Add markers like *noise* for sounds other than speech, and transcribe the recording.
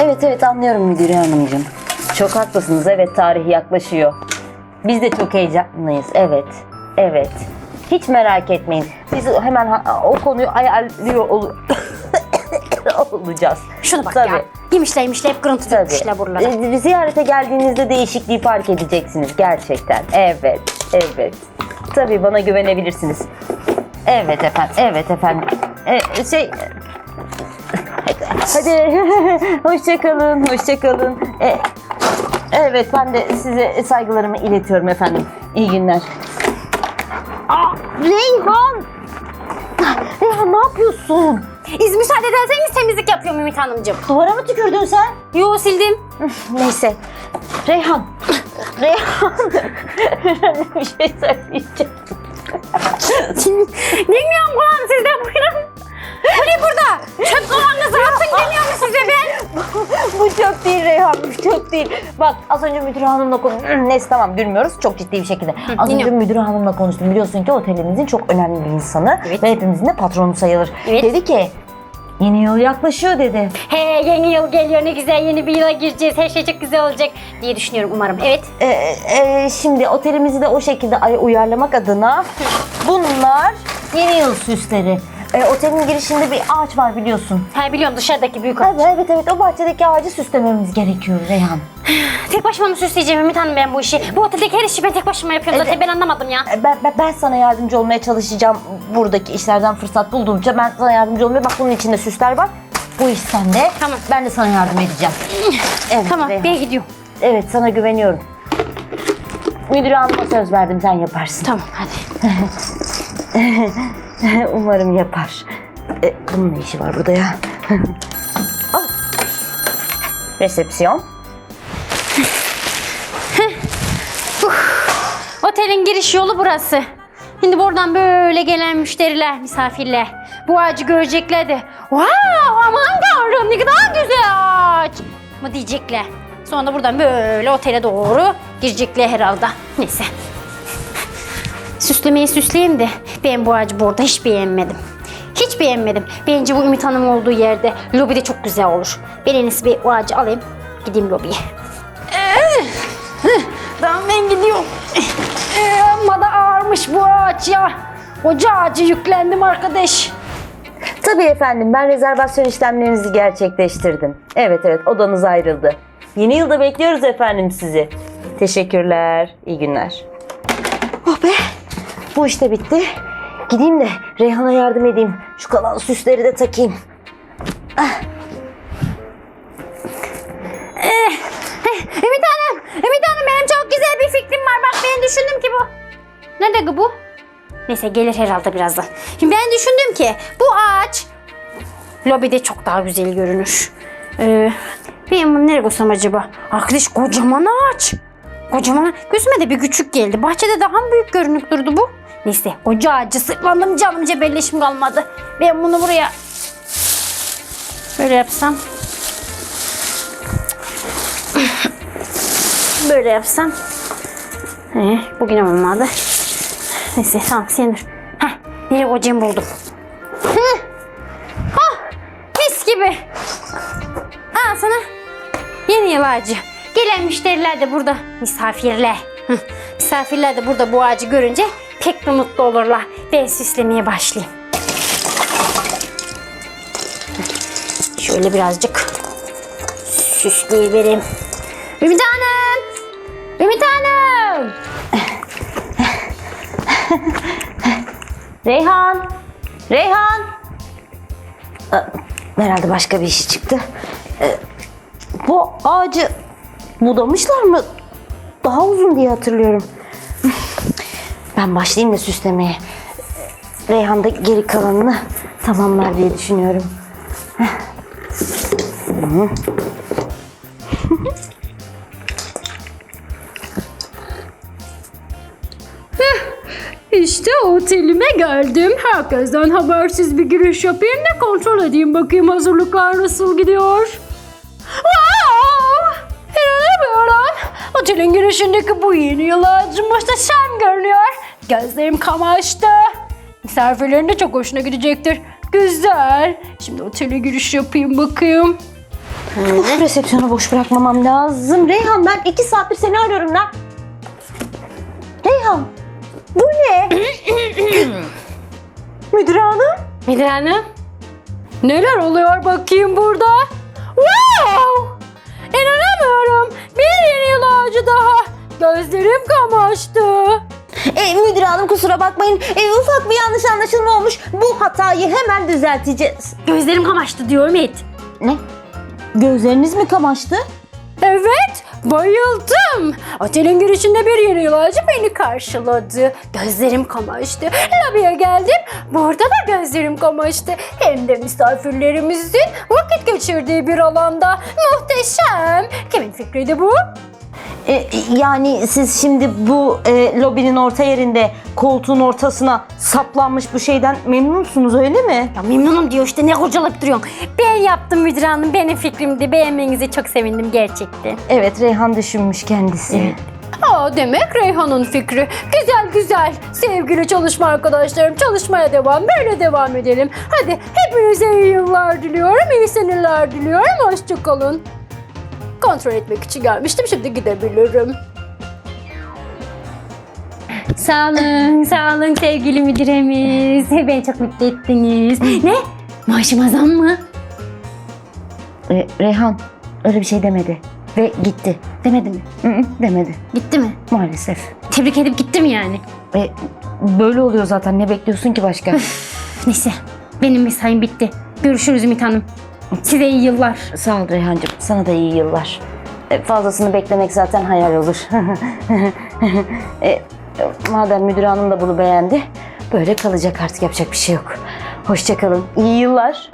Evet evet anlıyorum müdür hanımcığım. Çok haklısınız. Evet tarih yaklaşıyor. Biz de çok heyecanlıyız. Evet. Evet. Hiç merak etmeyin. Biz hemen o konuyu ayarlıyor ol- *coughs* olacağız. Şuna bak Tabii. ya. Yemişler yemişler hep kırıntı dökmüşler buralara. Ee, Ziyarete geldiğinizde değişikliği fark edeceksiniz gerçekten. Evet, evet. Tabii bana güvenebilirsiniz. Evet efendim, evet efendim. Ee, şey... Hadi, *laughs* hoşça kalın, hoşça kalın. Ee, evet, ben de size saygılarımı iletiyorum efendim. İyi günler. Aa, Reyhan! Reyhan ne yapıyorsun? İz müsaade ederseniz temizlik yapıyorum Ümit Hanımcığım. Duvara mı tükürdün sen? Yo sildim. Neyse. Reyhan. Reyhan. *laughs* bir şey söyleyeceğim. Dinliyorum kulağım sizden buyurun. Ne burada? Çöp kovanınızı atın geliyor mu size ben? bu çok değil Reyhan, bu çok değil. Bak az önce müdür hanımla konuştum. *clears throat* Neyse tamam gülmüyoruz çok ciddi bir şekilde. Az önce dinliyorum. müdür hanımla konuştum. Biliyorsun ki otelimizin çok önemli bir insanı Evet. ve hepimizin de patronu sayılır. Evet. Dedi ki yeni yıl yaklaşıyor dedi. He yeni yıl geliyor ne güzel yeni bir yıla gireceğiz. Her şey çok güzel olacak diye düşünüyorum umarım. Evet. Ee, e, şimdi otelimizi de o şekilde ay- uyarlamak adına bunlar yeni yıl süsleri. Ee, otelin girişinde bir ağaç var biliyorsun. Ha biliyorum dışarıdaki büyük ağaç. Evet evet evet o bahçedeki ağacı süslememiz gerekiyor Reyhan. *sighs* Tek başıma mı süsleyeceğim Ümit Hanım ben bu işi? Bu oteldeki her işi ben tek başıma yapıyorum zaten ben anlamadım ya. Ee, Ben, ben, ben sana yardımcı olmaya çalışacağım buradaki işlerden fırsat bulduğumca ben sana yardımcı olmaya bak bunun içinde süsler var. Bu iş sende. Tamam. Ben de sana yardım edeceğim. *sighs* Evet, Tamam Reyhan. ben gidiyorum. Evet sana güveniyorum. Müdür hanıma söz verdim sen yaparsın. Tamam hadi. *laughs* *laughs* Umarım yapar. E, bunun ne işi var burada ya? *laughs* Al. Resepsiyon. *laughs* Otelin giriş yolu burası. Şimdi buradan böyle gelen müşteriler, misafirler bu ağacı görecekler de wow aman tanrım ne kadar güzel ağaç mı diyecekler. Sonra da buradan böyle otele doğru girecekler herhalde. Neyse. Süslemeyi süsleyeyim de ben bu ağacı burada hiç beğenmedim. Hiç beğenmedim. Bence bu Ümit Hanım olduğu yerde lobide çok güzel olur. Ben en iyisi bir o ağacı alayım gideyim lobiye. Tamam ben gidiyorum. Ee, amma da ağırmış bu ağaç ya. Koca ağacı yüklendim arkadaş. Tabii efendim ben rezervasyon işlemlerinizi gerçekleştirdim. Evet evet odanız ayrıldı. Yeni yılda bekliyoruz efendim sizi. Teşekkürler. İyi günler. Bu işte bitti. Gideyim de Reyhan'a yardım edeyim. Şu kalan süsleri de takayım. Ümit Hanım, Ümit Hanım benim çok güzel bir fikrim var. Bak ben düşündüm ki bu. Nerede bu? Neyse gelir herhalde birazdan. Şimdi ben düşündüm ki bu ağaç lobide çok daha güzel görünür. Ee, ben bunu nereye koysam acaba? Arkadaş kocaman ağaç. Kocaman Gözüme de bir küçük geldi. Bahçede daha mı büyük görünüp durdu bu? Neyse koca ağacı sırtlandım canım cebelleşim kalmadı. Ben bunu buraya böyle yapsam. Böyle yapsam. He, bugün olmadı. Neyse tamam sen dur. Heh, nereye koyacağımı buldum. Heh. Oh, mis gibi. Al sana yeni yıl ağacı. Gelen müşteriler de burada misafirler. Hı, Misafirler de burada bu ağacı görünce pek bir mutlu olurlar. Ben süslemeye başlayayım. Şöyle birazcık süsleyivereyim. Ümit Hanım! Ümit Hanım! Reyhan! Reyhan! Aa, Herhalde başka bir işi çıktı. Bu ağacı budamışlar mı? Daha uzun diye hatırlıyorum. Ben başlayayım da süslemeye. Reyhan da geri kalanını tamamlar diye düşünüyorum. İşte otelime geldim. Herkesten habersiz bir giriş yapayım da kontrol edeyim bakayım hazırlıklar nasıl gidiyor. İnanamıyorum. Otelin girişindeki bu yeni yıl ağacı muhteşem görünüyor. Gözlerim kamaştı. Misafirlerin de çok hoşuna gidecektir. Güzel. Şimdi otele giriş yapayım bakayım. Uf, resepsiyonu boş bırakmamam lazım. Reyhan ben iki saattir seni arıyorum lan. Reyhan bu ne? *coughs* Müdür hanım. Müdür hanım. Neler oluyor bakayım burada? Kusura bakmayın. E, ufak bir yanlış anlaşılma olmuş. Bu hatayı hemen düzelteceğiz. Gözlerim kamaştı diyorum et. Ne? Gözleriniz mi kamaştı? Evet, bayıldım. Otelin girişinde bir yeni yıl ağacı beni karşıladı. Gözlerim kamaştı. Lobiye geldim. Burada da gözlerim kamaştı. Hem de misafirlerimizin vakit geçirdiği bir alanda. Muhteşem. Kimin fikriydi bu? E, yani siz şimdi bu e, lobinin orta yerinde koltuğun ortasına saplanmış bu şeyden memnun musunuz öyle mi? Ya memnunum diyor işte ne kocalayıp duruyorsun. Ben yaptım müdür hanım. Benim fikrimdi. Beğenmenize çok sevindim gerçekten. Evet Reyhan düşünmüş kendisi. Aa demek Reyhan'ın fikri. Güzel güzel. Sevgili çalışma arkadaşlarım çalışmaya devam. Böyle devam edelim. Hadi hepinize iyi yıllar diliyorum. iyi seneler diliyorum. Hoşçakalın. Kontrol etmek için gelmiştim. Şimdi gidebilirim. Sağ olun, sağ olun sevgili müdüremiz. Beni çok mutlu ettiniz. ne? Maaşıma zam mı? E, Reyhan öyle bir şey demedi ve gitti. Demedi mi? Hı hı, demedi Gitti mi? maalesef. Tebrik edip gitti mi yani? E, böyle oluyor zaten ne bekliyorsun ki başka? Neyse, benim mesaim bitti. Görüşürüz Ümit Hanım. Size iyi yıllar. Sağ ol Reyhancığım sana da iyi yıllar. E, fazlasını beklemek zaten hayal olur. *laughs* e, madem müdür hanım da bunu beğendi böyle kalacak artık yapacak bir şey yok. Hoşçakalın. İyi yıllar.